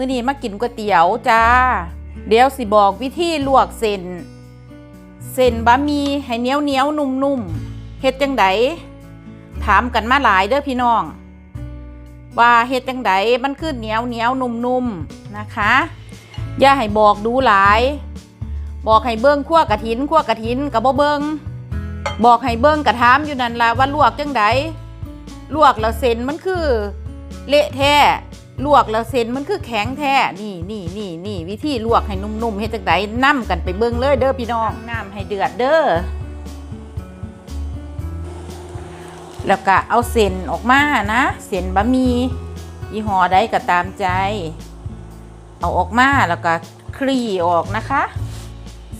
มื้อนี้มากินก๋วยเตี๋ยวจ้า เดี๋ยวสิบอกวิธีลวกเส้น เส้นบะหมี่ให้เหนียวเหนียวๆนุ่มๆเฮ็ดจังไดถามกันมาหลายเด้อพี่น้อง ว่าเฮ็ดจังไดมันคือเหนียวเหนียวๆนุ่มๆนะคะ อย่าให้บอกดูหลาย บอกให้เบิ้งขั้วกระถินขั้วกระถินกับบ่เบิ้งบอกให้เบิ้งกระทามอยู่นั่นละว่าลวกจังไดลวกแล้วเส้นมันคือ เละแท้ ลวกแล้วเส้นมันคือแข็งแท้นี่นี่นี่นี่วิธีลวกให้นุ่มๆเฮ็ดจังไดนํกันไปเบิ่งเลยเด้อพี่น้องน้ำให้เดือดเด้อแล้วก็เอาเส้นออกมานะเส้นบะหมี่ยี่ห้อใดก็ตามใจ เอาออกมาแล้วก็คลี่ออกนะคะ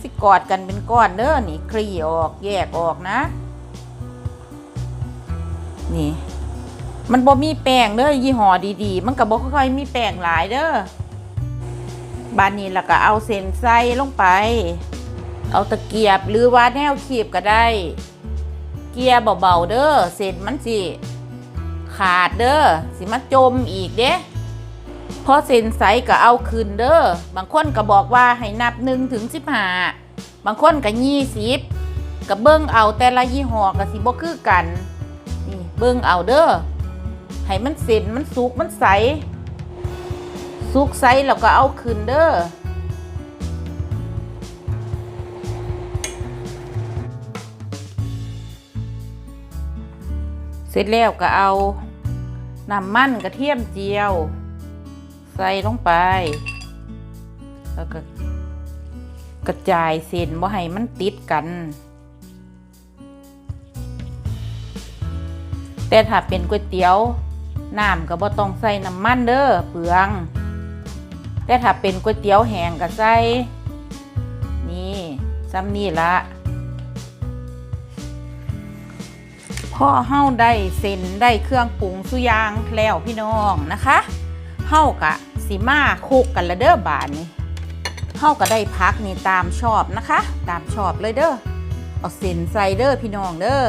สิกอดกันเป็นก้อนเด้อนี่คลี่ออกแยกออกนะ นี่ มันบ่มีแป้งเด้อยี่ห้อดีๆ มันก็บ่ค่อยมีแป้งหลายเด้อบานนี้แล้วก็เอาเส้นใส่ลงไป เอาตะเกียบหรือว่าแนวขีบก็ได้ เกียร์เบาๆเด้อเส้นมันสิขาดเด้อสิมาจมอีกเด้พอเส้นใสก็เอาคืนเด้อบางคนก็บอกว่าให้นับหนึ่งถึงสิบห้าบางคนก็ยี่สิบก็เบิ้งเอาแต่ละยี่ห้อก็สิบ่คือกันนี่เบิ่งเอาเด้อ ให้มันเส้นมันสุกมันใส สุกใสแล้วก็เอาขึ้นเด้อเสร็จแล้วก็เอาน้ำมันกระเทียมเจียว ใส่ลงไป แล้วก็กระจายเส้นบ่ให้มันติดกัน แต่ถ้าเป็นก๋วยเตี๋ยว น้ำก็บ่ต้องใส่น้ำมันเด้อเปลือง แต่ถ้าเป็นก๋วยเตี๋ยวแห้งก็ใส่ นี่ซ้ำนี่ละพอเฮาได้เส้นได้เครื่องปรุงสุยางแล้วพี่น้องนะคะเฮากะสิมาคุกกันละเด้อบาดนี้เฮาก็ได้พักนี่ตามชอบนะคะ ตามชอบเลยเด้อเอาเส้นใส่เด้อพี่น้องเด้อ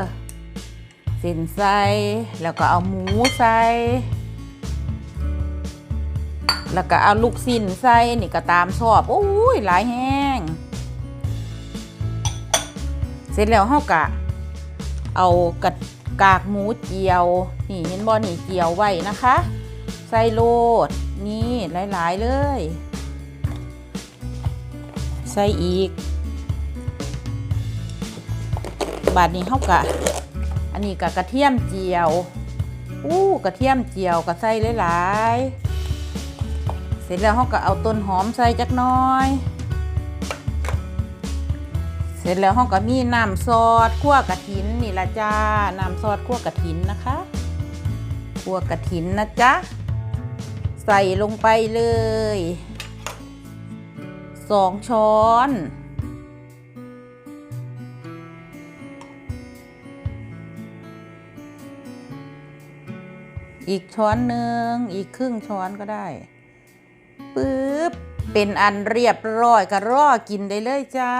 เส้นใส่แล้วก็เอาหมูใส่แล้วก็เอาลูกสิ้นใส่นี่ก็ตามชอบโอ้ยหลายแห้งเสร็จแล้วเฮากะ เอากระกากหมูเจียว นี่เห็นบ่นี่เจียวไว้นะคะ ใส่โลดนี่หลายๆเลย ใส่อีก บาดนี้เฮากะ นนี้กับกระเทียมเจียวอู้กระเทียมเจียวก็ใส่หลายๆ เสร็จแล้วเขาก็เอาต้นหอมใส่จักน้อย เสร็จแล้วเขาก็มีน้ำซอสคั่วกระถินนี่ละจ้า น้ำซอสคั่วกระถินนะคะคั่วกระถินนะจ๊ะ ใส่ลงไปเลยสองช้อน อีกช้อนหนึ่งอีกครึ่งช้อนก็ได้ปึ๊บเป็นอันเรียบร้อยก็รอกินได้เลยจ้า